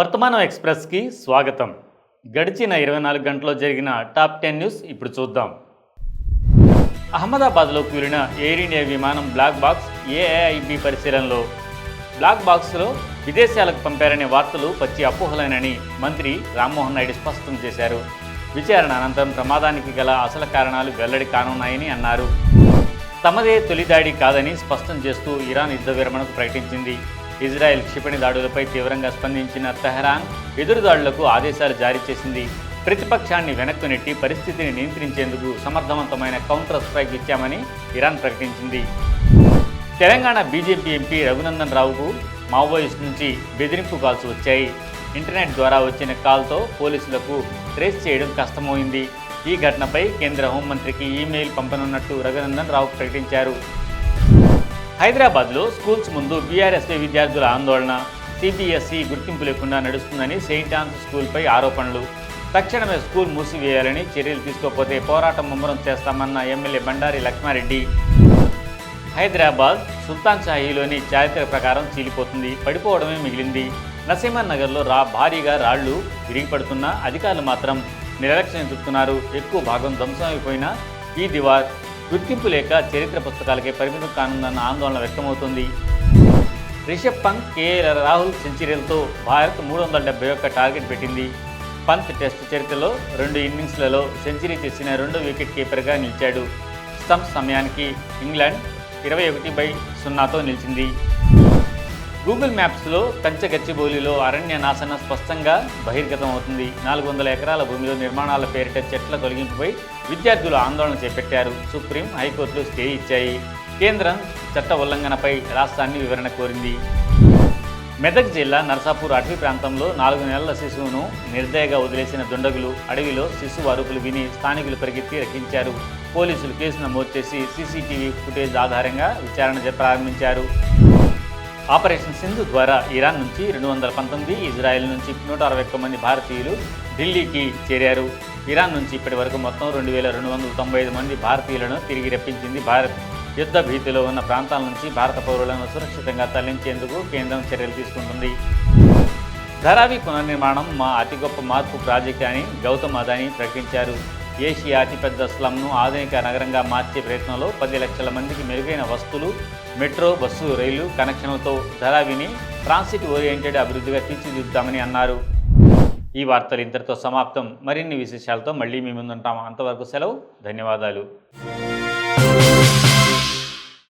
వర్తమానం ఎక్స్ప్రెస్కి స్వాగతం. గడిచిన ఇరవై నాలుగు గంటల్లో జరిగిన టాప్ టెన్ న్యూస్ ఇప్పుడు చూద్దాం. అహ్మదాబాద్లో కూలిన ఎయిర్ ఇండియా విమానం బ్లాక్ బాక్స్ ఏఐబి పరిశీలనలో. బ్లాక్ బాక్స్లో విదేశాలకు పంపారనే వార్తలు పచ్చి అపోహలేనని మంత్రి రామ్మోహన్ నాయుడు స్పష్టం చేశారు. విచారణ అనంతరం ప్రమాదానికి గల అసలు కారణాలు వెల్లడి కానున్నాయని అన్నారు. తమదే తొలి దాడి కాదని స్పష్టం చేస్తూ ఇరాన్ యుద్ధ విరమణకు ప్రకటించింది. ఇజ్రాయెల్ క్షిపణి దాడులపై తీవ్రంగా స్పందించిన తెహరాన్ ఎదురుదాడులకు ఆదేశాలు జారీ చేసింది. ప్రతిపక్షాన్ని వెనక్కు నెట్టి పరిస్థితిని నియంత్రించేందుకు సమర్థవంతమైన కౌంటర్ స్ట్రైక్ ఇచ్చామని ఇరాన్ ప్రకటించింది. తెలంగాణ బీజేపీ ఎంపీ రఘునందన్ రావుకు మావోయిస్ట్ నుంచి బెదిరింపు కాల్స్ వచ్చాయి. ఇంటర్నెట్ ద్వారా వచ్చిన కాల్తో పోలీసులకు ట్రేస్ చేయడం కష్టమైంది ఈ ఘటనపై కేంద్ర హోంమంత్రికి ఈమెయిల్ పంపనున్నట్టు రఘునందన్ రావు ప్రకటించారు. హైదరాబాద్లో స్కూల్స్ ముందు బీఆర్ఎస్ఏ విద్యార్థుల ఆందోళన సిబిఎస్ఈ గుర్తింపు లేకుండా నడుస్తుందని సెయింట్ ఆన్స్ స్కూల్పై ఆరోపణలు. తక్షణమే స్కూల్ మూసివేయాలని చర్యలు తీసుకోకపోతే పోరాటం ముమ్మరం చేస్తామన్న ఎమ్మెల్యే బండారి లక్ష్మారెడ్డి. హైదరాబాద్ సుల్తాన్ షాహీలోని చారిత్ర ప్రకారం చీలిపోతుంది. పడిపోవడమే మిగిలింది. నసీమన్ నగర్లో రా భారీగా రాళ్ళు విరిగిపడుతున్న అధికారులు మాత్రం నిర్లక్ష్యం చూపుతున్నారు. ఎక్కువ భాగం ధ్వంసమైపోయిన ఈ దివార్ గుర్తింపు లేక చరిత్ర పుస్తకాలకే పరిమితం కానుందన్న ఆందోళన వ్యక్తమవుతుంది. రిషబ్ పంత్ కేఎల్ రాహుల్ సెంచరీలతో భారత్ మూడు వందల డెబ్బై ఒక్క టార్గెట్ పెట్టింది. పంత్ టెస్ట్ చరిత్రలో రెండు ఇన్నింగ్స్లలో సెంచరీ చేసిన రెండో వికెట్ కీపర్గా నిలిచాడు. స్టంప్ సమయానికి ఇంగ్లాండ్ ఇరవై ఒకటి బై సున్నాతో నిలిచింది. గూగుల్ మ్యాప్స్లో కంచగచ్చిబౌలిలో అరణ్య నాశనం స్పష్టంగా బహిర్గతం అవుతుంది నాలుగు వందల ఎకరాల భూమిలో నిర్మాణాల పేరిట చెట్ల తొలగింపుపై విద్యార్థులు ఆందోళన చేపట్టారు. సుప్రీం హైకోర్టులు స్టే ఇచ్చాయి. కేంద్రం చట్ట ఉల్లంఘనపై రాష్ట్రాన్ని వివరణ కోరింది. మెదక్ జిల్లా నర్సాపూర్ అటవీ ప్రాంతంలో నాలుగు నెలల శిశువును నిర్దయగా వదిలేసిన దుండగులు అడవిలో శిశువు అరుపులు విని స్థానికులు పరిగెత్తి రక్షించారు. పోలీసులు కేసు నమోదు చేసి సీసీటీవీ ఫుటేజ్ ఆధారంగా విచారణ ప్రారంభించారు. ఆపరేషన్ సింధు ద్వారా ఇరాన్ నుంచి రెండు వందల పంతొమ్మిది ఇజ్రాయెల్ నుంచి నూట అరవై ఒక్క మంది భారతీయులు ఢిల్లీకి చేరారు. ఇరాన్ నుంచి ఇప్పటి వరకు మొత్తం రెండు వేల రెండు వందల తొంభై ఐదు మంది భారతీయులను తిరిగి రప్పించింది భారత్. యుద్ధ భీతిలో ఉన్న ప్రాంతాల నుంచి భారత పౌరులను సురక్షితంగా తరలించేందుకు కేంద్రం చర్యలు తీసుకుంటుంది. ధరావి పునర్నిర్మాణం మా అతి గొప్ప మార్పు ప్రాజెక్ట్ అని గౌతమ్ అదాని ప్రకటించారు. ఏషియా అతిపెద్ద స్లమ్ను ఆధునిక నగరంగా మార్చే ప్రయత్నంలో పది లక్షల మందికి మెరుగైన వస్తువులు మెట్రో బస్సు రైలు కనెక్షన్లతో ధరావిని ట్రాన్సిట్ ఓరియంటెడ్ అభివృద్ధిగా తీర్చిదిద్దామని అన్నారు. ఈ వార్తలు ఇంతటితో సమాప్తం. మరిన్ని విశేషాలతో మళ్ళీ మీ ముందుంటాము అంతవరకు సెలవు. ధన్యవాదాలు.